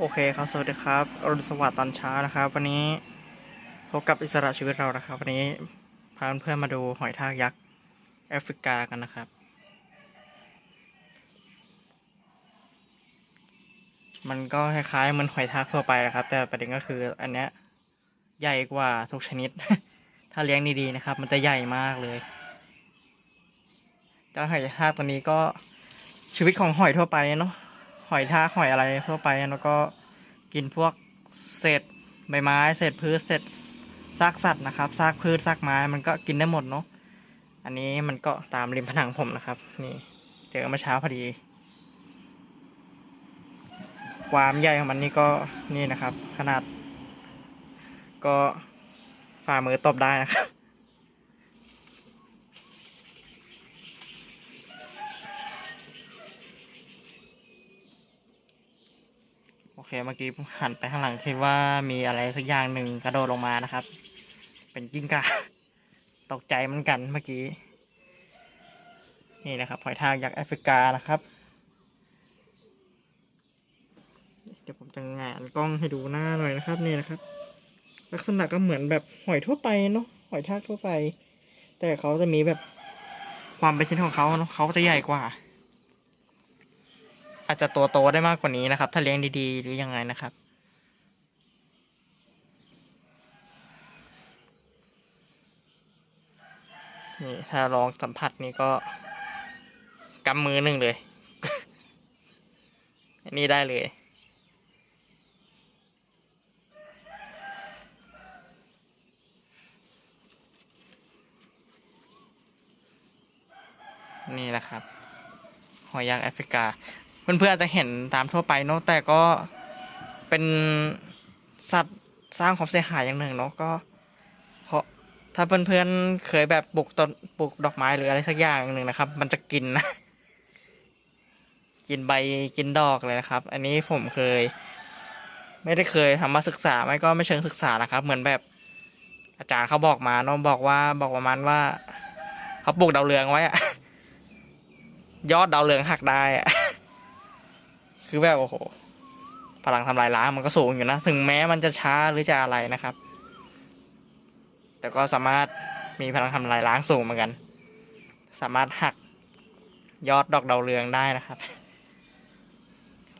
โอเคครับสวัสดีครับอรุณสวัสดิ์ตอนเช้านะครับ วันนี้พบกับอิสระชีวิตเรานะครับ วันนี้พาเพื่อนมาดูหอยทากยักษ์แอฟริกากันนะครับ มันก็คล้ายๆเหมือนหอยทากทั่วไปนะครับ แต่ประเด็นก็คืออันเนี้ยใหญ่กว่าทุกชนิด ถ้าเลี้ยงดีๆนะครับ มันจะใหญ่มากเลยเจ้าหอยทากตัวนี้ก็ชีวิตของหอยทั่วไปเนาะ หอยทากหอยอะไรทั่วไปแล้วก็กินพวกเศษใบไม้เศษพืชเศษซากสัตว์นะครับซากพืชซากไม้มันก็กินได้หมดเนาะอันนี้มันก็ตามริมผนังผมนะครับ นี่เจอเมื่อเช้าพอดี ความใหญ่ของมันนี่ก็นี่นะครับ ขนาด ก็ฝ่ามือตบได้นะครับ เคเมื่อกี้หันไปข้างหลังคิดว่ามีอะไรสักอย่างหนึ่งกระโดดลงมานะครับ เป็นกิ้งก่าตกใจเหมือนกันเมื่อกี้ นี่นะครับหอยทากยักษ์แอฟริกานะครับ เดี๋ยวผมจะงานกล้องให้ดูหน้าหน่อยนะครับนี่นะครับ ลักษณะก็เหมือนแบบหอยทั่วไปเนาะหอยทากทั่วไป แต่เขาจะมีแบบความเป็นชิ้นของเขาเนาะเขาจะใหญ่กว่า อาจจะตัวโตได้มากกว่านี้นะครับ ถ้าเลี้ยงดีๆ หรือยังไงนะครับ นี่ถ้าลองสัมผัสนี่ก็กำมือหนึ่งเลย อันนี้ได้เลยนี่แหละครับ หอยยักษ์แอฟริกา เพื่อนๆอาจจะเห็นตามทั่วไปเนาะแต่ก็เป็นสัตว์สร้างความเสียหายอย่างหนึ่งเนาะก็เพราะถ้าเพื่อนๆเคยแบบปลูกต้นปลูกดอกไม้หรืออะไรสักอย่างหนึ่งนะครับ มันจะกินนะกินใบกินดอกเลยนะครับ อันนี้ผมเคย ไม่ได้เคยทำมาศึกษาไม่ก็ไม่เชิงศึกษานะครับ เหมือนแบบอาจารย์เขาบอกมาเนาะบอกว่าบอกประมาณว่าเขาปลูกดาวเรืองไว้อะยอดดาวเรืองหักได้อะ คือแบบโอ้โห พลังทำลายล้างมันก็สูงอยู่นะ ถึงแม้มันจะช้าหรือจะอะไรนะครับ แต่ก็สามารถมีพลังทำลายล้างสูงเหมือนกัน สามารถหักยอดดอกดาวเรืองได้นะครับ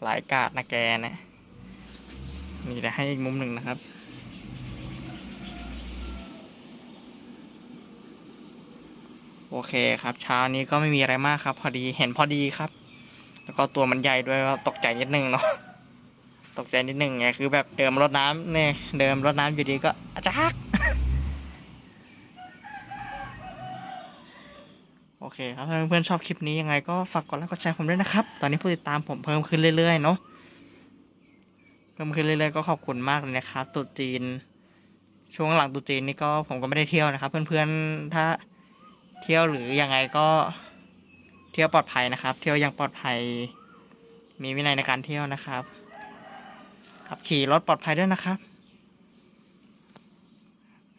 หลายกาดนะแกนะ นี่เดี๋ยวให้อีกมุมหนึ่งนะครับโอเคครับเช้านี้ก็ไม่มีอะไรมากครับ พอดีเห็นพอดีครับ แล้วก็ตัวมันใหญ่ด้วยก็ตกใจนิดนึงเนาะตกใจนิดนึงไงคือแบบเดิมรดน้ำเนี่ยเดิมรดน้ำอยู่ดีก็อาจักโอเคครับถ้าเพื่อนๆชอบคลิปนี้ยังไงก็ฝากกดไลค์กดแชร์ผมด้วยนะครับ ตอนนี้ผู้ติดตามผมเพิ่มขึ้นเรื่อยๆเนาะเพิ่มขึ้นเรื่อยๆก็ขอบคุณมากเลยนะครับตุจีน ช่วงหลังตุจีนนี่ก็ผมก็ไม่ได้เที่ยวนะครับ เพื่อนๆถ้าเที่ยวหรือยังไงก็ เที่ยวปลอดภัยนะครับ เที่ยวอยังปลอดภัย มีวินัยในการเที่ยวนะครับ ขับขี่รถปลอดภัยด้วยนะครับ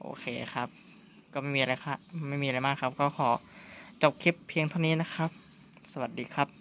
โอเคครับ ก็ไม่มีอะไรครับไม่มีอะไรมากครับ ก็ขอจบคลิปเพียงเท่านี้นะครับ สวัสดีครับ